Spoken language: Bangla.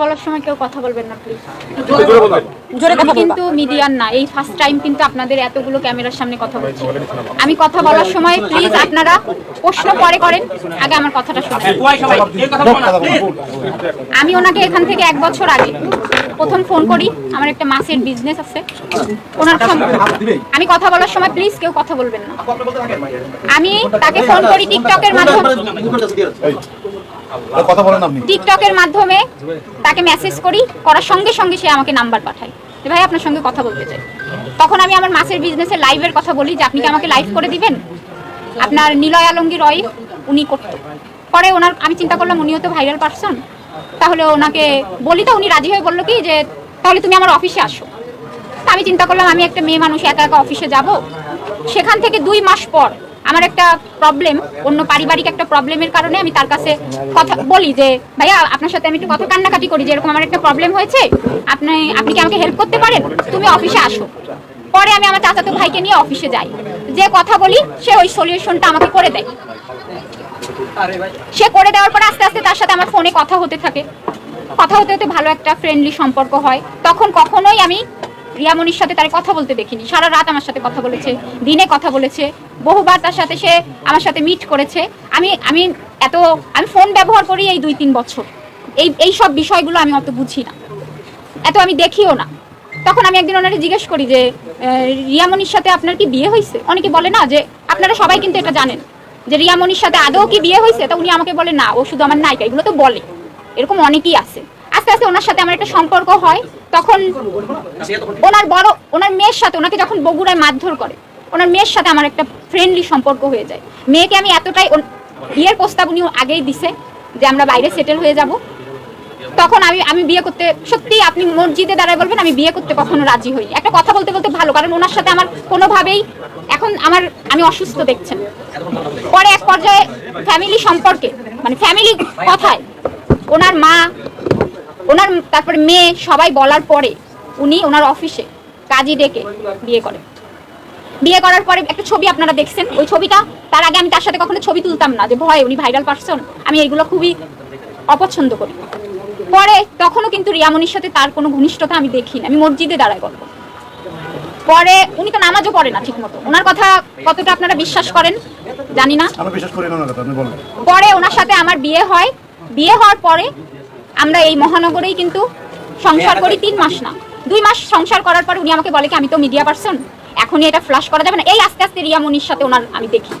বলার সময় কেউ কথা বলবেন না প্লিজ জোরে কথা আমি কিন্তু মিডিয়ার না এই ফার্স্ট টাইম কিন্তু আপনাদের এতগুলো ক্যামেরার সামনে কথা বলছি আমি কথা বলার সময় প্লিজ আপনারা প্রশ্ন পরে করেন আগে আমার কথাটা শুনুন আমি ওনাকে এখান থেকে এক বছর আগে প্রথম ফোন করি আমার একটা মাছের বিজনেস আছে ওনার আমি কথা বলার সময় প্লিজ কেউ কথা বলবেন না আমি তাকে ফোন করি টিকটকের মাধ্যমে আর কথা বলেন আপনি টিকটকের মাধ্যমে তাকে মেসেজ করি, করার সঙ্গে সঙ্গে সে আমাকে নাম্বার পাঠায়। ভাই, আপনার সঙ্গে কথা বলতে চাই। তখন আমি আমার মাছের বিজনেসের লাইভের কথা বলি যে, আপনি কি আমাকে লাইভ করে দিবেন? আপনার নিলয় আলমগীর রয়, উনি করত। পরে ওনার, আমি চিন্তা করলাম, উনিও তো ভাইরাল পারসন তাহলে ওনাকে বলি তো, উনি রাজি হয়ে বলল কি যে, তাহলে তুমি আমার অফিসে আসো। আমি চিন্তা করলাম, আমি একটা মেয়ে মানুষ, একা একা অফিসে যাব। সেখান থেকে দুই মাস পর আমার একটা প্রবলেম অন্য পারিবারিক একটা প্রবলেমের কারণে আমি তার কাছে কথা বলি যে, ভাইয়া, আপনার সাথে আমি একটু কথা কান্নাকাটি করি যে এরকম আমার একটা প্রবলেম হয়েছে। আপনি আপনি কি আমাকে হেল্প করতে পারেন? তুমি অফিসে আসো। পরে আমি আমার চাচাতো ভাইকে নিয়ে অফিসে যাই। যে কথা বলি, সে ওই সলিউশনটা আমাকে করে দেয়। সে করে দেওয়ার পর আস্তে আস্তে তার সাথে আমার ফোনে কথা হতে থাকে। কথা হতে হতে ভালো একটা ফ্রেন্ডলি সম্পর্ক হয়। তখন কখনোই আমি রিয়ামনির সাথে তার কথা বলতে দেখিনি। সারা রাত আমার সাথে কথা বলেছে, দিনে কথা বলেছে, বহুবার তার সাথে সে আমার সাথে মিট করেছে। আমি আমি এত, আমি ফোন ব্যবহার করি এই দুই তিন বছর। এই এই সব বিষয়গুলো আমি অত বুঝি না। এত আমি দেখিও না। তখন আমি একদিন ওনারে জিজ্ঞেস করি যে রিয়ামনির সাথে আপনার কি বিয়ে হয়েছে অনেকে বলে না যে, আপনারা সবাই কিন্তু এটা জানেন। যে রিয়ামনির সাথে আদৌ কি বিয়ে হয়েছে তা উনি আমাকে বলে, না, ও শুধু আমার নায়িকা। এগুলো তো বলে। এরকম অনেকেই আছে। আস্তে আস্তে ওনার সাথে আমার একটা সম্পর্ক হয়, তখন ওনার বড় ওনার মেয়ের সাথে, ওনাকে যখন বগুড়ায় মারধর করে, ওনার মেয়ের সাথে আমার একটা ফ্রেন্ডলি সম্পর্ক হয়ে যায়। মেয়েকে আমি এতটাই বিয়ের প্রস্তাব উনি আগেই দিছে যে আমরা বাইরে সেটেল হয়ে যাব। তখন আমি আমি বিয়ে করতে সত্যি আপনি মসজিদে দাঁড়ায় বলবেন, আমি বিয়ে করতে কখনো রাজি হই একটা কথা বলতে বলতে ভালো, কারণ ওনার সাথে আমার কোনোভাবেই এখন আমার আমি অসুস্থ, দেখছেন। পরে এক পর্যায়ে ফ্যামিলি সম্পর্কে মানে ফ্যামিলি কথায়, ওনার মা ওনার তারপরে মেয়ে সবাই বলার পরে উনি ওনার অফিসে কাজী ডেকে বিয়ে করেন বিয়ে করার পরে একটা ছবি আপনারা দেখছেন? ওই ছবিটা তার আগে আমি তার সাথে কখনো ছবি তুলতাম না যে ভয় উনি ভাইরাল পারসন আমি এইগুলো খুবই অপছন্দ করি। পরে তখনও কিন্তু রিয়ামনির সাথে তার কোনো ঘনিষ্ঠতা আমি দেখি না। আমি মসজিদে দাঁড়ায় গল্প পরে উনি তো নামাজও পড়ে না ঠিক মতো ওনার কথা কতটা আপনারা বিশ্বাস করেন জানি না। করি পরে ওনার সাথে আমার বিয়ে হয়। বিয়ে হওয়ার পরে আমরা এই মহানগরেই কিন্তু সংসার করি তিন মাস না। দুই মাস সংসার করার পর উনি আমাকে বলে কি, আমি তো মিডিয়া পার্সন এখনই এটা ফ্লাশ করা যাবে না। এই আস্তে আস্তে রিয়া মনির সাথে ওনার আমি দেখি।